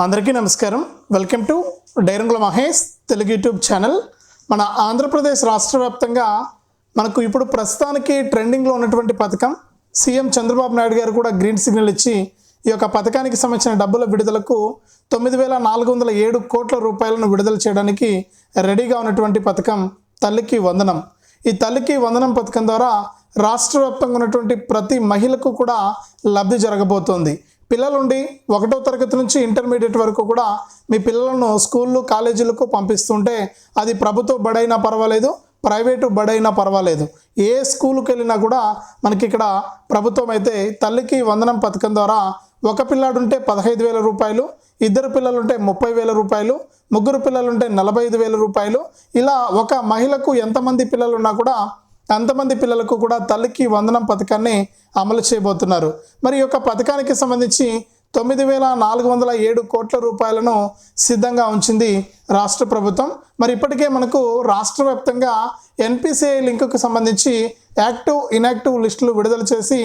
అందరికీ నమస్కారం. Welcome to Dairangula Mahesh Telugu YouTube channel. మన ఆంధ్రప్రదేశ్ రాష్ట్ర వ్యాప్తంగా మనకు ఇప్పుడు ప్రస్తుతానికి ట్రెండింగ్లో ఉన్నటువంటి పథకం సీఎం చంద్రబాబు నాయుడు గారు కూడా గ్రీన్ సిగ్నల్ ఇచ్చి ఈ యొక్క పథకానికి సంబంధించిన డబ్బుల విడుదలకు తొమ్మిది వేల నాలుగు వందల ఏడు కోట్ల రూపాయలను విడుదల చేయడానికి రెడీగా ఉన్నటువంటి పథకం తల్లికి వందనం. ఈ తల్లికి వందనం పథకం ద్వారా రాష్ట్ర వ్యాప్తంగా ఉన్నటువంటి ప్రతి మహిళకు కూడా లబ్ధి జరగబోతోంది. పిల్లలుండి ఒకటో తరగతి నుంచి ఇంటర్మీడియట్ వరకు కూడా మీ పిల్లలను స్కూళ్ళు కాలేజీలకు పంపిస్తుంటే అది ప్రభుత్వ బడైనా పర్వాలేదు ప్రైవేటు బడైనా పర్వాలేదు. ఏ స్కూల్కి వెళ్ళినా కూడా మనకి ఇక్కడ ప్రభుత్వం అయితే తల్లికి వందనం పథకం ద్వారా ఒక పిల్లాడుంటే పదహైదు వేల రూపాయలు ఇద్దరు పిల్లలుంటే ముప్పై వేల రూపాయలు ముగ్గురు పిల్లలుంటే నలభై ఐదు వేల రూపాయలు ఇలా ఒక మహిళకు ఎంతమంది పిల్లలు ఉన్నా కూడా అంతమంది పిల్లలకు కూడా తల్లికి వందనం పథకాన్ని అమలు చేయబోతున్నారు. మరి ఈ యొక్క పథకానికి సంబంధించి తొమ్మిది వేల నాలుగు వందల ఏడు కోట్ల రూపాయలను సిద్ధంగా ఉంచింది రాష్ట్ర ప్రభుత్వం. మరి ఇప్పటికే మనకు రాష్ట్ర వ్యాప్తంగా ఎన్పిసిఐ లింకుకు సంబంధించి యాక్టివ్ ఇన్యాక్టివ్ లిస్టులు విడుదల చేసి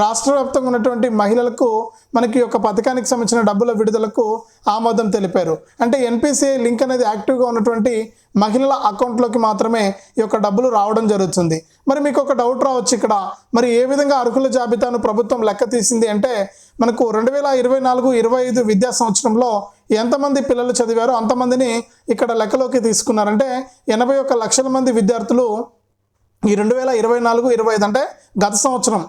రాష్ట్ర వ్యాప్తంగా ఉన్నటువంటి మహిళలకు మనకి ఈ యొక్క పథకానికి సంబంధించిన డబ్బుల విడుదలకు ఆమోదం తెలిపారు. అంటే ఎన్పిసిఐ లింక్ అనేది యాక్టివ్గా ఉన్నటువంటి మహిళల అకౌంట్లోకి మాత్రమే ఈ యొక్క డబ్బులు రావడం జరుగుతుంది. మరి మీకు ఒక డౌట్ రావచ్చు ఇక్కడ. మరి ఏ విధంగా అర్హుల జాబితాను ప్రభుత్వం లెక్క తీసింది అంటే మనకు రెండు వేల ఇరవై నాలుగు ఇరవై ఐదు విద్యా సంవత్సరంలో ఎంతమంది పిల్లలు చదివారో అంతమందిని ఇక్కడ లెక్కలోకి తీసుకున్నారంటే ఎనభై ఒక్క లక్షల మంది విద్యార్థులు ఈ రెండు వేల ఇరవై నాలుగు ఇరవై ఐదు అంటే గత సంవత్సరం.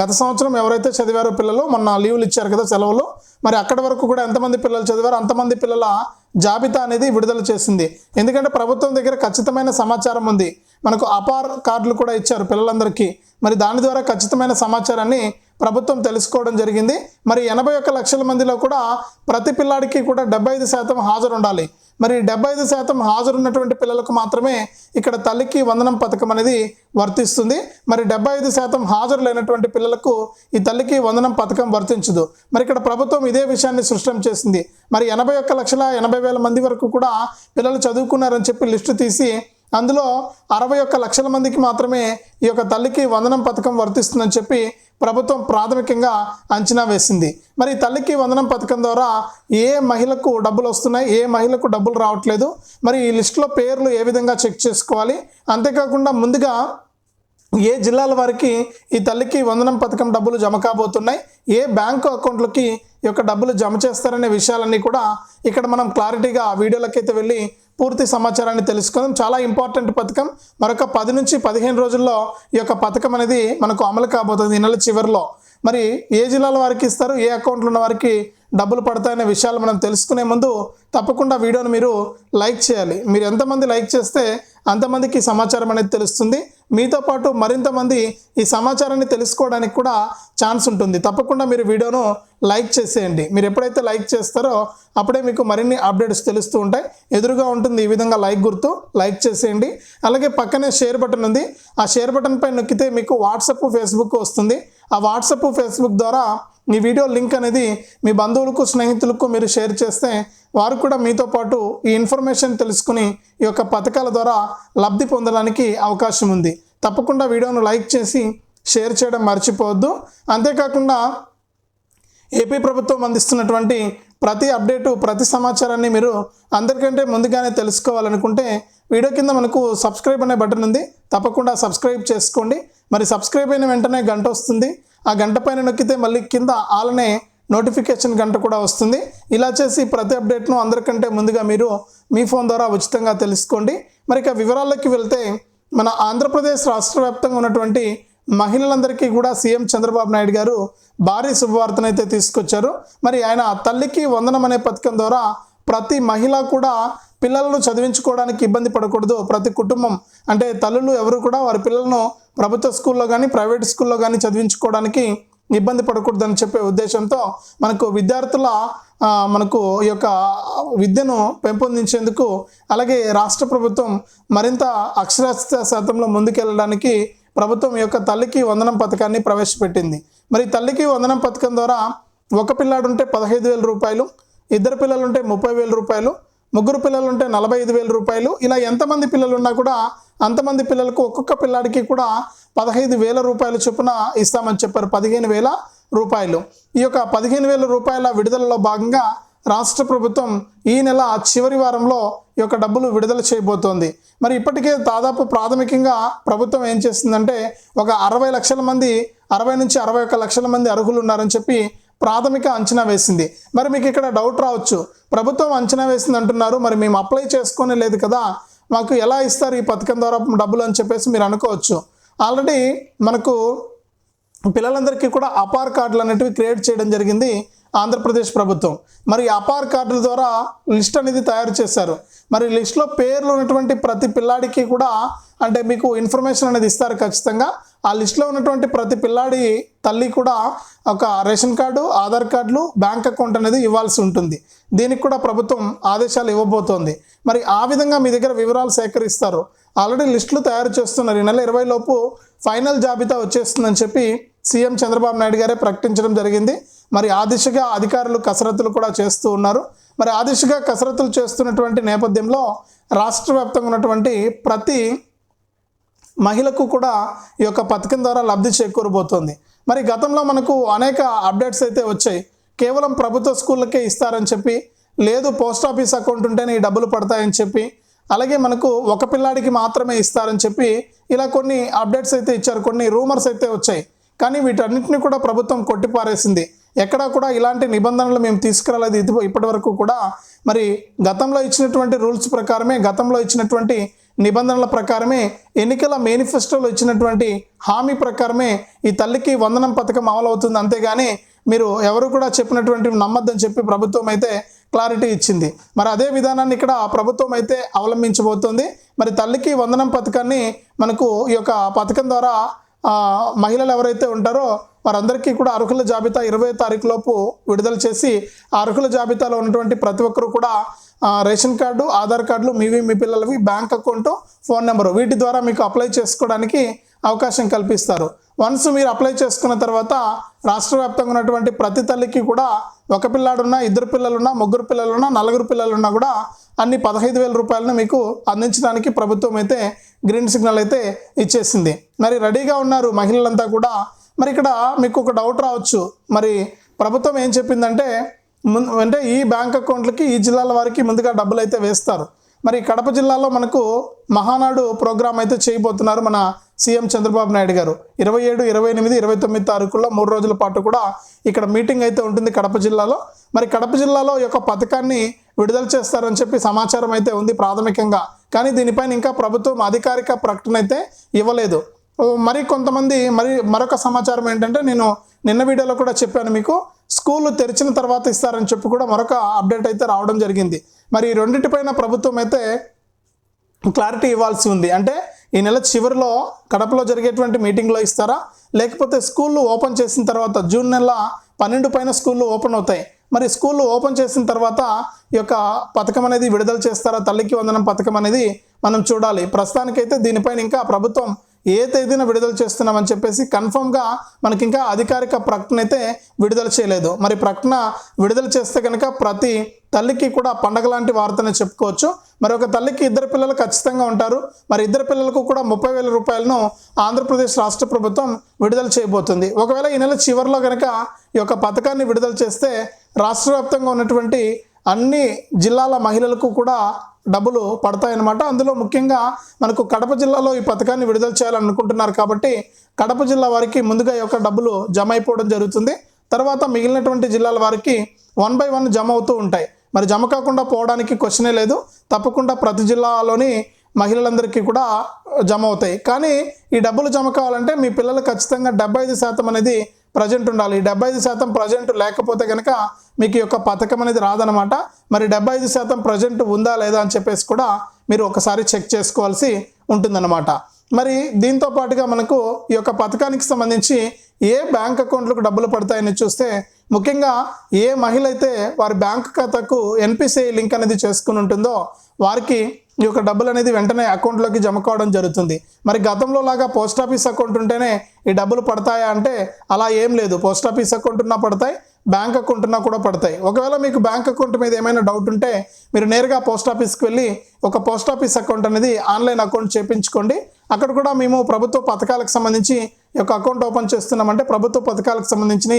గత సంవత్సరం ఎవరైతే చదివారో పిల్లలు మొన్న లీవులు ఇచ్చారు కదా సెలవులు మరి అక్కడి వరకు కూడా ఎంతమంది పిల్లలు చదివారో అంతమంది పిల్లల జాబితా అనేది విడుదల చేసింది. ఎందుకంటే ప్రభుత్వం దగ్గర ఖచ్చితమైన సమాచారం ఉంది. మనకు అపార్ కార్డులు కూడా ఇచ్చారు పిల్లలందరికీ. మరి దాని ద్వారా ఖచ్చితమైన సమాచారాన్ని ప్రభుత్వం తెలుసుకోవడం జరిగింది. మరి ఎనభై ఒక్క లక్షల మందిలో కూడా ప్రతి పిల్లాడికి కూడా డెబ్బై ఐదు శాతం హాజరు ఉండాలి మరి డెబ్బై ఐదు శాతం హాజరు ఉన్నటువంటి పిల్లలకు మాత్రమే ఇక్కడ తల్లికి వందనం పథకం అనేది వర్తిస్తుంది. మరి డెబ్బై ఐదు శాతం హాజరు లేనటువంటి పిల్లలకు ఈ తల్లికి వందనం పథకం వర్తించదు. మరి ఇక్కడ ప్రభుత్వం ఇదే విషయాన్ని సృష్టం చేసింది. మరి ఎనభై ఒక్క లక్షల ఎనభై వేల మంది వరకు కూడా పిల్లలు చదువుకున్నారని చెప్పి లిస్టు తీసి అందులో అరవై ఒక్క లక్షల మందికి మాత్రమే ఈ యొక్క తల్లికి వందనం పథకం వర్తిస్తుందని చెప్పి ప్రభుత్వం ప్రాథమికంగా అంచనా వేసింది. మరి ఈ తల్లికి వందనం పథకం ద్వారా ఏ మహిళకు డబ్బులు వస్తున్నాయి? ఏ మహిళకు డబ్బులు రావట్లేదు? మరి ఈ లిస్టులో పేర్లు ఏ విధంగా చెక్ చేసుకోవాలి? అంతేకాకుండా ముందుగా ఏ జిల్లాల వారికి ఈ తల్లికి వందనం పథకం డబ్బులు జమ కాబోతున్నాయి? ఏ బ్యాంకు అకౌంట్లకి ఈ యొక్క డబ్బులు జమ చేస్తారనే విషయాలన్నీ కూడా ఇక్కడ మనం క్లారిటీగా ఆ వీడియోలకైతే వెళ్ళి పూర్తి సమాచారాన్ని తెలుసుకుందాం. చాలా ఇంపార్టెంట్ పథకం. మరొక పది నుంచి పదిహేను రోజుల్లో ఈ యొక్క పథకం అనేది మనకు అమలు కాబోతుంది ఈ నెల చివరిలో. మరి ఏ జిల్లాల వారికి ఇస్తారు? ఏ అకౌంట్లు ఉన్న వారికి డబ్బులు పడతాయనే విషయాలు మనం తెలుసుకునే ముందు తప్పకుండా వీడియోను మీరు లైక్ చేయాలి. మీరు ఎంతమంది లైక్ చేస్తే అంతమందికి సమాచారం అనేది తెలుస్తుంది. మీతో పాటు మరింత మంది ఈ సమాచారాన్ని తెలుసుకోవడానికి కూడా ఛాన్స్ ఉంటుంది. తప్పకుండా మీరు వీడియోను లైక్ చేసేయండి. మీరు ఎప్పుడైతే లైక్ చేస్తారో అప్పుడే మీకు మరిన్ని అప్డేట్స్ తెలుస్తూ ఉంటాయి. ఎదురుగా ఉంటుంది ఈ విధంగా లైక్ గుర్తు లైక్ చేసేయండి. అలాగే పక్కనే షేర్ బటన్ ఉంది. ఆ షేర్ బటన్ పై నొక్కితే మీకు వాట్సప్ ఫేస్బుక్ వస్తుంది. ఆ వాట్సప్ ఫేస్బుక్ ద్వారా మీ వీడియో లింక్ అనేది మీ బంధువులకు స్నేహితులకు మీరు షేర్ చేస్తే వారు కూడా మీతో పాటు ఈ ఇన్ఫర్మేషన్ తెలుసుకుని ఈ యొక్క పథకాల ద్వారా లబ్ధి పొందడానికి అవకాశం ఉంది. తప్పకుండా వీడియోను లైక్ చేసి షేర్ చేయడం మర్చిపోవద్దు. అంతేకాకుండా ఏపీ ప్రభుత్వం అందిస్తున్నటువంటి ప్రతి అప్డేటు ప్రతి సమాచారాన్ని మీరు అందరికంటే ముందుగానే తెలుసుకోవాలనుకుంటే వీడియో కింద మనకు సబ్స్క్రైబ్ అనే బటన్ ఉంది. తప్పకుండా సబ్స్క్రైబ్ చేసుకోండి. మరి సబ్స్క్రైబ్ అయిన వెంటనే గంట వస్తుంది. ఆ గంట పైన నొక్కితే మళ్ళీ కింద ఆలనే నోటిఫికేషన్ గంట కూడా వస్తుంది. ఇలా చేసి ప్రతి అప్డేట్ను అందరికంటే ముందుగా మీరు మీ ఫోన్ ద్వారా ఉచితంగా తెలుసుకోండి. మరి ఇక వివరాల్లోకి వెళ్తే మన ఆంధ్రప్రదేశ్ రాష్ట్ర వ్యాప్తంగా ఉన్నటువంటి మహిళలందరికీ కూడా సీఎం చంద్రబాబు నాయుడు గారు భారీ శుభవార్తనైతే తీసుకొచ్చారు. మరి ఆయన తల్లికి వందనం అనే పథకం ద్వారా ప్రతి మహిళ కూడా పిల్లలను చదివించుకోవడానికి ఇబ్బంది పడకూడదు. ప్రతి కుటుంబం అంటే తల్లులు ఎవరు కూడా వారి పిల్లలను ప్రభుత్వ స్కూల్లో కానీ ప్రైవేట్ స్కూల్లో కానీ చదివించుకోవడానికి ఇబ్బంది పడకూడదని చెప్పే ఉద్దేశంతో మనకు విద్యార్థుల మనకు ఈ యొక్క విద్యను పెంపొందించేందుకు అలాగే రాష్ట్ర ప్రభుత్వం మరింత అక్షరాస్యత శాతంలో ముందుకెళ్ళడానికి ప్రభుత్వం యొక్క తల్లికి వందనం పథకాన్ని ప్రవేశపెట్టింది. మరి తల్లికి వందనం పథకం ద్వారా ఒక పిల్లాడుంటే పదహైదు వేల రూపాయలు ఇద్దరు పిల్లలుంటే ముప్పై వేల రూపాయలు ముగ్గురు పిల్లలు ఉంటే నలభై ఐదు వేల రూపాయలు ఇలా ఎంతమంది పిల్లలు ఉన్నా కూడా అంతమంది పిల్లలకు ఒక్కొక్క పిల్లాడికి కూడా పదహైదు వేల రూపాయలు చొప్పున ఇస్తామని చెప్పారు. పదిహేను వేల రూపాయలు. ఈ యొక్క పదిహేను వేల రూపాయల విడుదలలో భాగంగా రాష్ట్ర ప్రభుత్వం ఈ నెల చివరి వారంలో ఈ యొక్క డబ్బులు విడుదల చేయబోతోంది. మరి ఇప్పటికే దాదాపు ప్రాథమికంగా ప్రభుత్వం ఏం చేస్తుందంటే ఒక అరవై లక్షల మంది అరవై నుంచి అరవై ఒక్క లక్షల మంది అర్హులు ఉన్నారని చెప్పి ప్రాథమిక అంచనా వేసింది. మరి మీకు ఇక్కడ డౌట్ రావచ్చు. ప్రభుత్వం అంచనా వేసింది అంటున్నారు మరి మేము అప్లై చేసుకునే లేదు కదా. మాకు ఎలా ఇస్తారు ఈ పథకం ద్వారా డబ్బులు అని చెప్పేసి మీరు అనుకోవచ్చు. ఆల్రెడీ మనకు పిల్లలందరికీ కూడా అపార్ కార్డులు అనేటివి క్రియేట్ చేయడం జరిగింది ఆంధ్రప్రదేశ్ ప్రభుత్వం. మరి అపార్ కార్డుల ద్వారా లిస్ట్ అనేది తయారు చేశారు. మరి లిస్ట్లో పేర్లు ఉన్నటువంటి ప్రతి పిల్లాడికి కూడా అంటే మీకు ఇన్ఫర్మేషన్ అనేది ఇస్తారు ఖచ్చితంగా. ఆ లిస్ట్లో ఉన్నటువంటి ప్రతి పిల్లాడి తల్లి కూడా ఒక రేషన్ కార్డు ఆధార్ కార్డులు బ్యాంక్ అకౌంట్ అనేది ఇవ్వాల్సి ఉంటుంది. దీనికి కూడా ప్రభుత్వం ఆదేశాలు ఇవ్వబోతోంది. మరి ఆ విధంగా మీ దగ్గర వివరాలు సేకరిస్తారు. ఆల్రెడీ లిస్టులు తయారు చేస్తున్నారు. ఈ నెల ఇరవై లోపు ఫైనల్ జాబితా వచ్చేస్తుందని చెప్పి సీఎం చంద్రబాబు నాయుడు గారే ప్రకటించడం జరిగింది. మరి ఆ దిశగా అధికారులు కసరత్తులు కూడా చేస్తూ ఉన్నారు. మరి ఆ దిశగా కసరత్తులు చేస్తున్నటువంటి నేపథ్యంలో రాష్ట్ర వ్యాప్తంగా ఉన్నటువంటి ప్రతి మహిళకు కూడా ఈ యొక్క పథకం ద్వారా లబ్ధి చేకూరబోతోంది. మరి గతంలో మనకు అనేక అప్డేట్స్ అయితే వచ్చాయి. కేవలం ప్రభుత్వ స్కూళ్ళకే ఇస్తారని చెప్పి లేదు పోస్ట్ ఆఫీస్ అకౌంట్ ఉంటేనే ఈ డబ్బులు పడతాయని చెప్పి అలాగే మనకు ఒక పిల్లాడికి మాత్రమే ఇస్తారని చెప్పి ఇలా కొన్ని అప్డేట్స్ అయితే ఇచ్చారు. కొన్ని రూమర్స్ అయితే వచ్చాయి. కానీ వీటన్నిటిని కూడా ప్రభుత్వం కొట్టిపారేసింది. ఎక్కడా కూడా ఇలాంటి నిబంధనలు మేము తీసుకురాలేదు. ఇది ఇప్పటి వరకు కూడా మరి గతంలో ఇచ్చినటువంటి రూల్స్ ప్రకారమే గతంలో ఇచ్చినటువంటి నిబంధనల ప్రకారమే ఎన్నికల మేనిఫెస్టోలో ఇచ్చినటువంటి హామీ ప్రకారమే ఈ తల్లికి వందనం పథకం అమలవుతుంది. అంతేగాని మీరు ఎవరు కూడా చెప్పినటువంటి నమ్మద్దని చెప్పి ప్రభుత్వం అయితే క్లారిటీ ఇచ్చింది. మరి అదే విధానాన్ని ఇక్కడ ప్రభుత్వం అయితే అవలంబించబోతోంది. మరి తల్లికి వందనం పథకాన్ని మనకు ఈ యొక్క పథకం ద్వారా మహిళలు ఎవరైతే ఉంటారో వారందరికీ కూడా అర్హుల జాబితా ఇరవై తారీఖు లోపు విడుదల చేసి ఆ అర్హుల జాబితాలో ఉన్నటువంటి ప్రతి ఒక్కరు కూడా రేషన్ కార్డు ఆధార్ కార్డులు మీవి మీ పిల్లలవి బ్యాంక్ అకౌంట్ ఫోన్ నెంబరు వీటి ద్వారా మీకు అప్లై చేసుకోవడానికి అవకాశం కల్పిస్తారు. వన్స్ మీరు అప్లై చేసుకున్న తర్వాత రాష్ట్ర వ్యాప్తంగా ఉన్నటువంటి ప్రతి తల్లికి కూడా ఒక పిల్లాడున్నా ఇద్దరు పిల్లలున్నా ముగ్గురు పిల్లలున్నా నలుగురు పిల్లలున్నా కూడా అన్ని పదహైదు వేల రూపాయలను మీకు అందించడానికి ప్రభుత్వం అయితే గ్రీన్ సిగ్నల్ అయితే ఇచ్చేసింది. మరి రెడీగా ఉన్నారు మహిళలంతా కూడా మరి ఇక్కడ మీకు ఒక డౌట్ రావచ్చు. మరి ప్రభుత్వం ఏం చెప్పిందంటే ముందు అంటే ఈ బ్యాంక్ అకౌంట్లకి ఈ జిల్లాల వారికి ముందుగా డబ్బులు అయితే వేస్తారు. మరి కడప జిల్లాలో మనకు మహానాడు ప్రోగ్రాం అయితే చేయబోతున్నారు మన సీఎం చంద్రబాబు నాయుడు గారు. ఇరవై ఏడు ఇరవై ఎనిమిది ఇరవై తొమ్మిది తారీఖుల్లో మూడు రోజుల పాటు కూడా ఇక్కడ మీటింగ్ అయితే ఉంటుంది కడప జిల్లాలో. మరి కడప జిల్లాలో ఈ యొక్క పథకాన్ని విడుదల చేస్తారని చెప్పి సమాచారం అయితే ఉంది ప్రాథమికంగా. కానీ దీనిపైన ఇంకా ప్రభుత్వం అధికారిక ప్రకటన అయితే ఇవ్వలేదు. మరి కొంతమంది మరి మరొక సమాచారం ఏంటంటే నేను నిన్న వీడియోలో కూడా చెప్పాను మీకు స్కూళ్ళు తెరిచిన తర్వాత ఇస్తారని చెప్పి కూడా మరొక అప్డేట్ అయితే రావడం జరిగింది. మరి ఈ రెండింటిపైన ప్రభుత్వం అయితే క్లారిటీ ఇవ్వాల్సి ఉంది. అంటే ఈ నెల చివరిలో కడపలో జరిగేటువంటి మీటింగ్లో ఇస్తారా? లేకపోతే స్కూళ్ళు ఓపెన్ చేసిన తర్వాత జూన్ నెల పన్నెండు పైన స్కూళ్ళు ఓపెన్ అవుతాయి. మరి స్కూళ్ళు ఓపెన్ చేసిన తర్వాత ఈ యొక్క పథకం అనేది విడుదల చేస్తారా? తల్లికి వందనం పథకం అనేది మనం చూడాలి. ప్రస్తుతానికైతే దీనిపైన ఇంకా ప్రభుత్వం ఏ తేదీన విడుదల చేస్తున్నామని చెప్పేసి కన్ఫర్మ్గా మనకి ఇంకా అధికారిక ప్రకటన అయితే విడుదల చేయలేదు. మరి ప్రకటన విడుదల చేస్తే కనుక ప్రతి తల్లికి కూడా పండగ లాంటి వార్తనే చెప్పుకోవచ్చు. మరి ఒక తల్లికి ఇద్దరు పిల్లలు ఖచ్చితంగా ఉంటారు. మరి ఇద్దరు పిల్లలకు కూడా ముప్పై వేల రూపాయలను ఆంధ్రప్రదేశ్ రాష్ట్ర ప్రభుత్వం విడుదల చేయబోతుంది. ఒకవేళ ఈ నెల చివరిలో కనుక ఈ యొక్క పథకాన్ని విడుదల చేస్తే రాష్ట్ర వ్యాప్తంగా ఉన్నటువంటి అన్ని జిల్లాల మహిళలకు కూడా డబ్బులు పడతాయన్నమాట. అందులో ముఖ్యంగా మనకు కడప జిల్లాలో ఈ పథకాన్ని విడుదల చేయాలనుకుంటున్నారు కాబట్టి కడప జిల్లా వారికి ముందుగా ఈ యొక్క డబ్బులు జమ అయిపోవడం జరుగుతుంది. తర్వాత మిగిలినటువంటి జిల్లాల వారికి వన్ బై వన్ జమ అవుతూ ఉంటాయి. మరి జమ కాకుండా పోవడానికి క్వశ్చనే లేదు. తప్పకుండా ప్రతి జిల్లాలోని మహిళలందరికీ కూడా జమ అవుతాయి. కానీ ఈ డబ్బులు జమ కావాలంటే మీ పిల్లలు ఖచ్చితంగా డెబ్బై ఐదు శాతం అనేది ప్రజెంట్ ఉండాలి. డెబ్బై ఐదు శాతం ప్రజెంట్ లేకపోతే కనుక మీకు ఈ యొక్క పథకం అనేది రాదనమాట మరి డెబ్బై ఐదు శాతం ప్రజెంట్ ఉందా లేదా అని చెప్పేసి కూడా మీరు ఒకసారి చెక్ చేసుకోవాల్సి ఉంటుందన్నమాట. మరి దీంతో పాటుగా మనకు ఈ యొక్క పథకానికి సంబంధించి ఏ బ్యాంక్ అకౌంట్లకు డబ్బులు పడతాయని చూస్తే ముఖ్యంగా ఏ మహిళ అయితే వారి బ్యాంక్ ఖాతాకు ఎన్పిసిఐ లింక్ అనేది చేసుకుని ఉంటుందో వారికి ఈ యొక్క డబ్బులు అనేది వెంటనే అకౌంట్లోకి జమ కావడం జరుగుతుంది. మరి గతంలో లాగా పోస్ట్ ఆఫీస్ అకౌంట్ ఉంటేనే ఈ డబ్బులు పడతాయా అంటే అలా ఏం లేదు. పోస్ట్ ఆఫీస్ అకౌంట్ ఉన్నా పడతాయి బ్యాంక్ అకౌంట్ ఉన్నా కూడా పడతాయి. ఒకవేళ మీకు బ్యాంక్ అకౌంట్ మీద ఏమైనా డౌట్ ఉంటే మీరు నేరుగా పోస్ట్ ఆఫీస్కి వెళ్ళి ఒక పోస్ట్ ఆఫీస్ అకౌంట్ అనేది ఆన్లైన్ అకౌంట్ చేపించుకోండి. అక్కడ కూడా మేము ప్రభుత్వ పథకాలకు సంబంధించి యొక్క అకౌంట్ ఓపెన్ చేస్తున్నామంటే ప్రభుత్వ పథకాలకు సంబంధించిన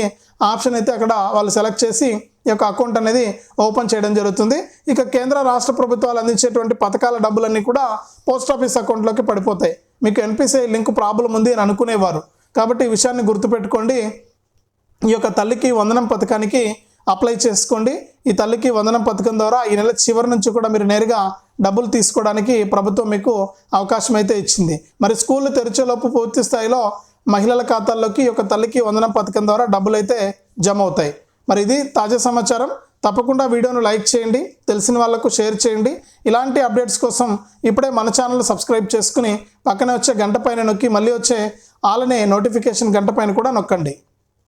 ఆప్షన్ అయితే అక్కడ వాళ్ళు సెలెక్ట్ చేసి ఈ యొక్క అకౌంట్ అనేది ఓపెన్ చేయడం జరుగుతుంది. ఇక కేంద్ర రాష్ట్ర ప్రభుత్వాలు అందించేటువంటి పథకాల డబ్బులన్నీ కూడా పోస్ట్ ఆఫీస్ అకౌంట్లోకి పడిపోతాయి. మీకు ఎన్పిసిఐ లింక్ ప్రాబ్లం ఉంది అని అనుకునేవారు. కాబట్టి ఈ విషయాన్ని గుర్తుపెట్టుకోండి. ఈ యొక్క తల్లికి వందనం పథకానికి అప్లై చేసుకోండి. ఈ తల్లికి వందనం పథకం ద్వారా ఈ నెల చివరి నుంచి కూడా మీరు నేరుగా డబ్బులు తీసుకోవడానికి ప్రభుత్వం మీకు అవకాశం అయితే ఇచ్చింది. మరి స్కూళ్ళు తెరిచేలోపు పూర్తి స్థాయిలో మహిళల ఖాతాల్లోకి ఒక తల్లికి వందనం పథకం ద్వారా డబ్బులు అయితే జమ అవుతాయి మరి ఇది తాజా సమాచారం. తప్పకుండా వీడియోను లైక్ చేయండి తెలిసిన వాళ్ళకు షేర్ చేయండి. ఇలాంటి అప్డేట్స్ కోసం ఇప్పుడే మన ఛానల్ సబ్స్క్రైబ్ చేసుకుని పక్కనే వచ్చే గంట పైన నొక్కి మళ్ళీ వచ్చే ఆలనే నోటిఫికేషన్ గంట పైన కూడా నొక్కండి.